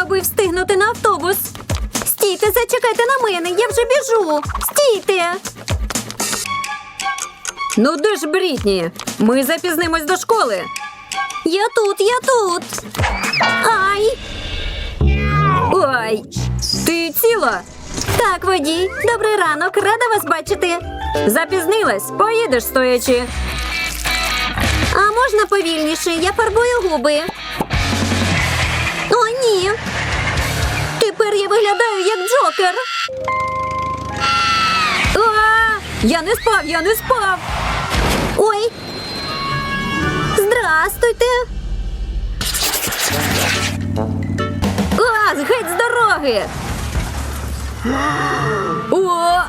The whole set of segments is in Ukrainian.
аби встигнути на автобус. Стійте, зачекайте на мене, я вже біжу. Стійте. Ну де ж Брітні? Ми запізнимось до школи. Я тут, я тут. Ай! Ой, ти ціла? Так, водій. Добрий ранок, рада вас бачити. Запізнилась, поїдеш стоячи. А можна повільніше? Я фарбую губи. Ні. Тепер я виглядаю як Джокер. А, я не спав, я не спав. Ой. Здрастуйте. А, геть з дороги. О!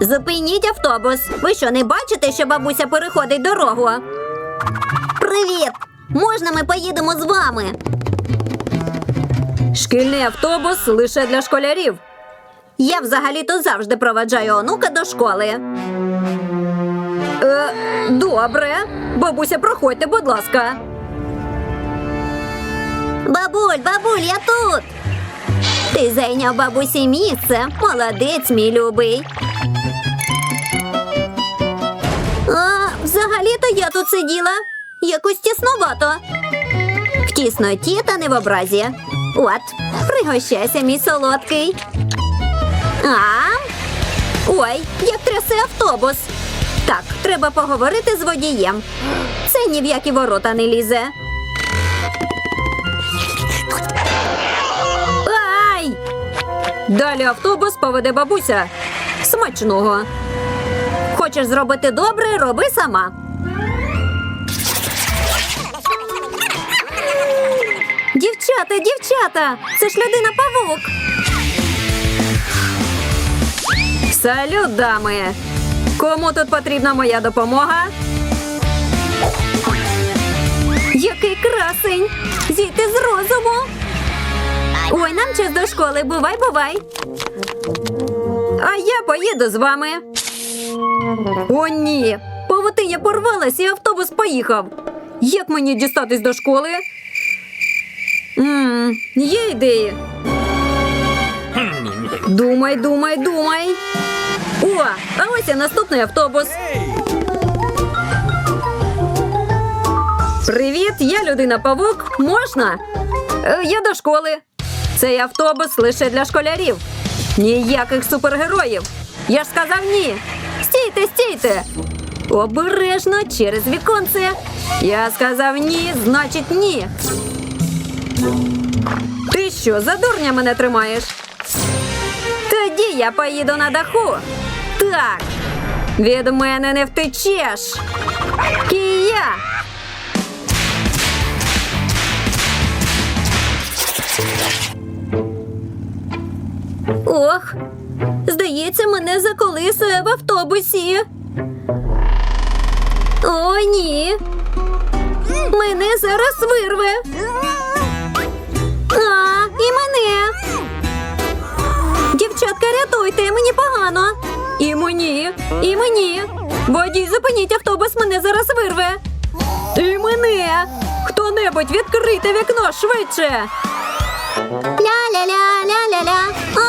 Зупиніть автобус. Ви що, не бачите, що бабуся переходить дорогу? Привіт! Можна ми поїдемо з вами? Шкільний автобус лише для школярів. Я взагалі-то завжди проведжаю онука до школи. Е, добре. Бабуся, проходьте, будь ласка. Бабуль, бабуль, я тут. Ти зайняв бабусі місце. Молодець, мій любий. А, взагалі-то я тут сиділа. Якось тіснувато. В тісноті та не в образі. От, пригощайся, мій солодкий. А? Ой, як трясе автобус. Так, треба поговорити з водієм. Це ні в які ворота не лізе. Ай! Далі автобус поведе бабуся. Смачного. Хочеш зробити добре, роби сама. Дівчата, дівчата! Це ж людина павук. Салют, дами! Кому тут потрібна моя допомога? Який красень! Зійти з розуму! Ой, нам час до школи. Бувай, бувай. А я поїду з вами. О, ні. Павутиня порвалась і автобус поїхав. Як мені дістатись до школи? Ммм, є ідеї. Думай, думай, думай. О, а ось і наступний автобус. Привіт, я людина павук. Можна? Е, Я до школи. Цей автобус лише для школярів. Ніяких супергероїв. Я ж сказав ні. Стійте, стійте. Обережно через віконце. Я сказав ні, значить ні. Ти що, за дурня мене тримаєш? Тоді я поїду на даху. Так. Від мене не втечеш. Кія. Ох, здається, мене заколисує в автобусі. О, ні. Мене зараз вирве. А, і мене. Дівчатка, рятуйте, мені погано. І мені, і мені. Водій, зупиніть автобус, мене зараз вирве. І мене. Хто-небудь відкрийте вікно швидше. Ля-ля-ля, ля-ля-ля. А,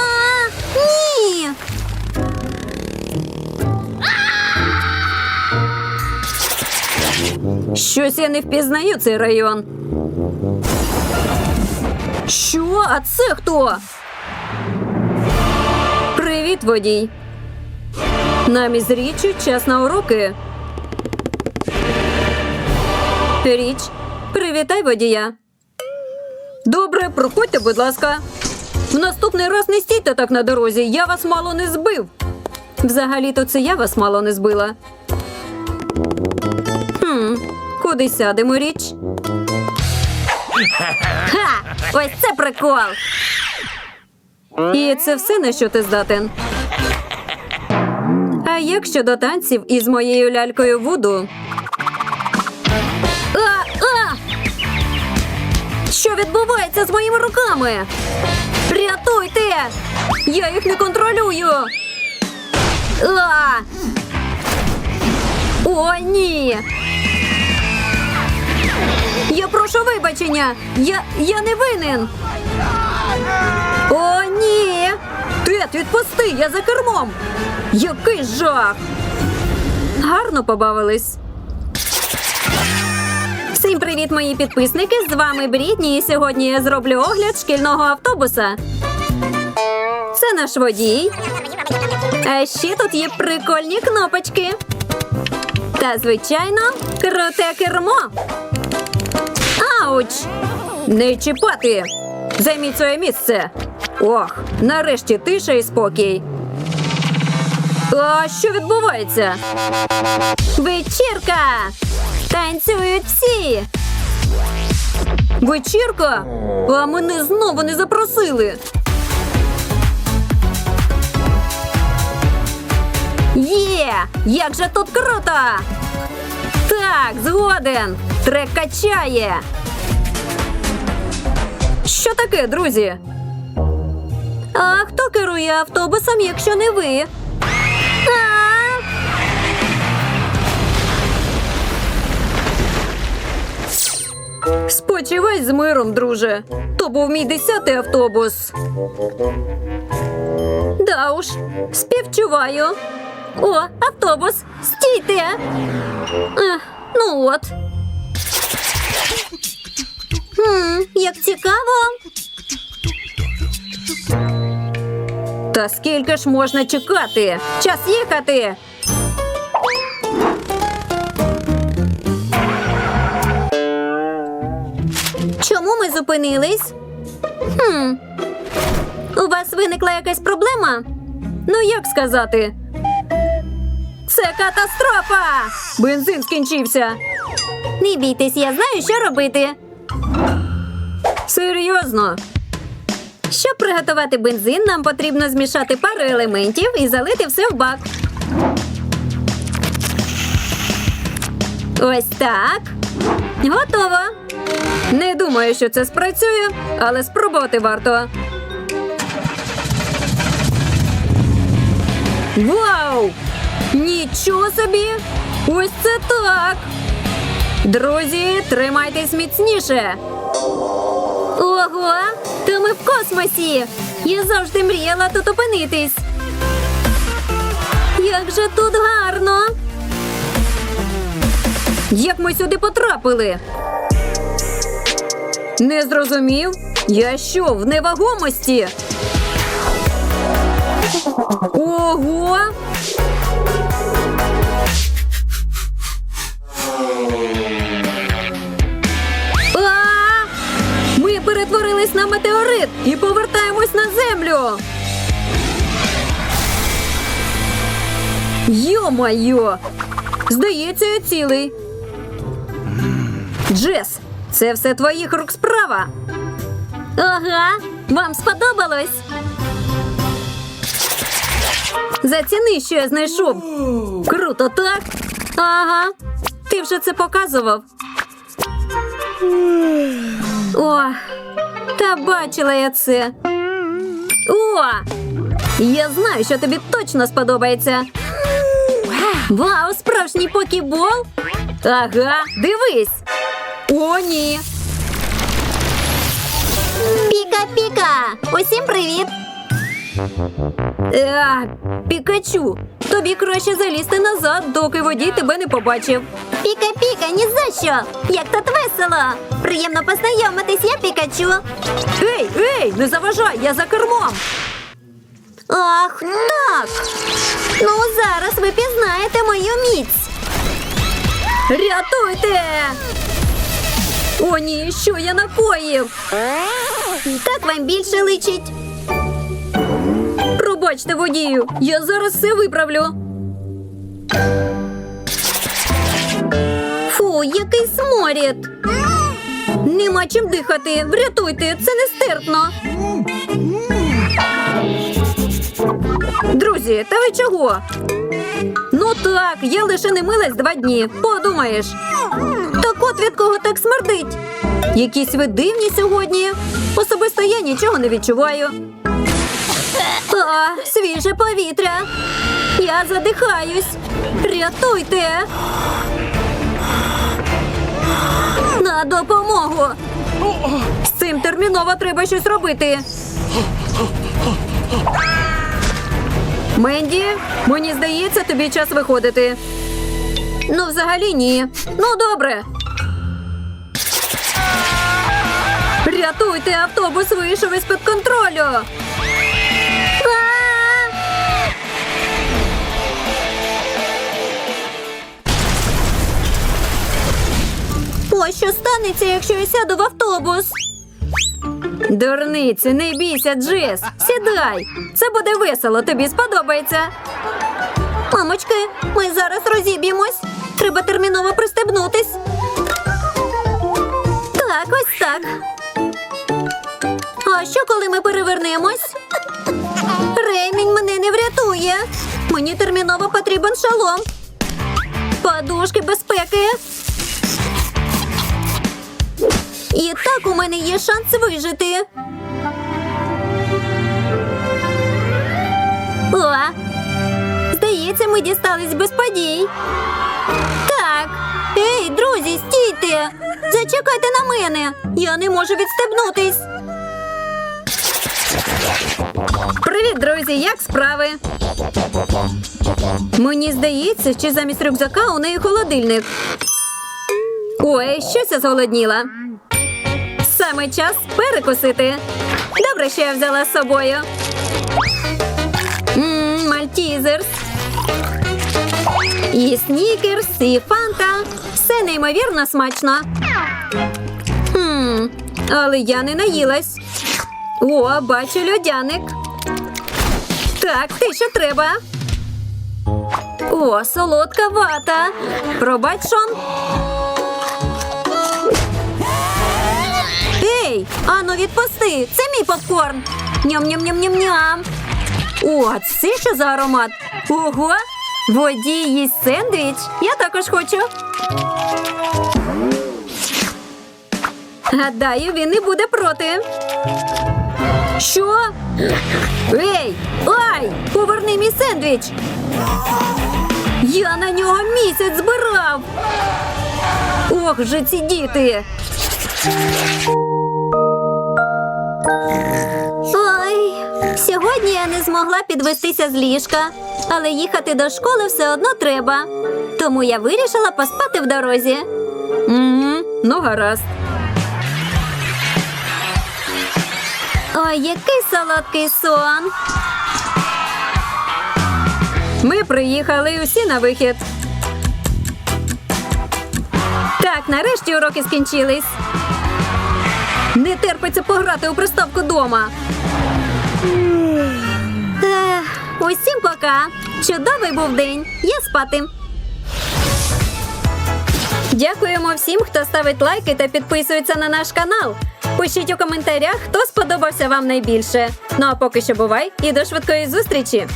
ні. Щось я не впізнаю цей район. Що? А це хто? Привіт, водій. Нам із річчю час на уроки. Річ, привітай водія. Добре, проходьте, будь ласка. В наступний раз не стійте так на дорозі, я вас мало не збив. Взагалі-то це я вас мало не збила. Хм, куди сядемо річ? Ха! Ось це прикол. І це все на що ти здатен. А як щодо танців із моєю лялькою Вуду? А, а! Що відбувається з моїми руками? Рятуйте! Я їх не контролюю. А! О, ні. Я прошу вибачення. Я, я не винен. О, ні. Тед, відпусти, я за кермом. Який жах. Гарно побавились. Всім привіт, мої підписники! З вами Брітні, і сьогодні я зроблю огляд шкільного автобуса. Це наш водій. А ще тут є прикольні кнопочки. Та, звичайно, круте кермо. Не чіпати! Займіть своє місце. Ох, нарешті тиша і спокій. А що відбувається? Вечірка! Танцюють всі! Вечірка? А мене знову не запросили. Є! Як же тут круто! Так, згоден! Трек качає. Що таке, друзі? А хто керує автобусом, якщо не ви? Спочивай з миром, друже. То був мій десятий автобус. Да уж, співчуваю. О, автобус, стійте. Ех, ну от. Хм, як цікаво. Та скільки ж можна чекати? Час їхати. Чому ми зупинились? Хм. У вас виникла якась проблема? Ну, як сказати? Це катастрофа! Бензин скінчився. Не бійтесь, я знаю, що робити. Серйозно. Щоб приготувати бензин, нам потрібно змішати пару елементів і залити все в бак. Ось так. Готово. Не думаю, що це спрацює, але спробувати варто. Вау! Нічого собі! Ось це так! Друзі, тримайтесь міцніше! Ого! То ми в космосі! Я завжди мріяла тут опинитись. Як же тут гарно! Як ми сюди потрапили? Не зрозумів? Я що, в невагомості? Ого! Перетворились на метеорит і повертаємось на землю. Йо-майо! Здається, я цілий. Джес, це все твоїх рук справа. Ага, вам сподобалось? Заціни, що я знайшов. Круто, так? Ага. Ти вже це показував. О, та бачила я це. О! Я знаю, що тобі точно сподобається. Вау, справжній покібол? Ага, дивись. О, ні. Піка-піка! Усім привіт! А, Пікачу, тобі краще залізти назад, доки водій тебе не побачив. Піка-піка, ні за що! Як тут весело! Приємно познайомитись, я Пікачу. Ей, ей, не заважай, я за кермом. Ах, так. Ну, зараз ви пізнаєте мою міць. Рятуйте! О, ні, що я накоїв? Так вам більше личить. Пробачте водію, я зараз все виправлю. Фу, який сморід. Нема чим дихати. Врятуйте, це нестерпно. Друзі, та ви чого? Ну так, я лише не милась два дні. Подумаєш. Так от від кого так смердить. Якісь ви дивні сьогодні. Особисто я нічого не відчуваю. А, свіже повітря. Я задихаюсь. Рятуйте. На допомогу! З цим терміново треба щось робити. Менді, мені здається, тобі час виходити. Ну, взагалі ні. Ну, добре. Рятуйте, автобус вийшов із-під контролю. Ось що станеться, якщо я сяду в автобус. Дурниці, не бійся, Джес. Сідай. Це буде весело, тобі сподобається. Мамочки, ми зараз розіб'ємось. Треба терміново пристебнутись. Так, ось так. А що, коли ми перевернемось? Ремінь мене не врятує. Мені терміново потрібен шалом. Подушки безпеки. У мене є шанс вижити. О, здається, ми дістались без подій. Так. Ей, друзі, стійте! Зачекайте на мене. Я не можу відстебнутись. Привіт, друзі! Як справи? Мені здається, що замість рюкзака у неї холодильник. Ой, щось я зголодніла. Саме час перекусити. Добре, що я взяла з собою. Мальтізерс. І снікерс, і фанта. Все неймовірно смачно. Хм, але я не наїлась. О, бачу льодяник. Так, те, що треба. О, солодка вата. Пробач, Шон. Ей, ану відпусти! Це мій попкорн. Ням-ням-ням-ням-ням. О, а це що за аромат? Ого! Водій їсть сендвіч. Я також хочу. Гадаю, він не буде проти. Що? Ей! Ай! Поверни мій сендвіч! Я на нього місяць збирав. Ох же ці діти. Змогла підвестися з ліжка, але їхати до школи все одно треба. Тому я вирішила поспати в дорозі. Угу, ну гаразд. Ой, який солодкий сон. Ми приїхали усі на вихід. Так, нарешті уроки скінчились. Не терпиться пограти у приставку дома. Усім пока. Чудовий був день. Я спати. Дякуємо всім, хто ставить лайки та підписується на наш канал. Пишіть у коментарях, хто сподобався вам найбільше. Ну а поки що бувай і до швидкої зустрічі!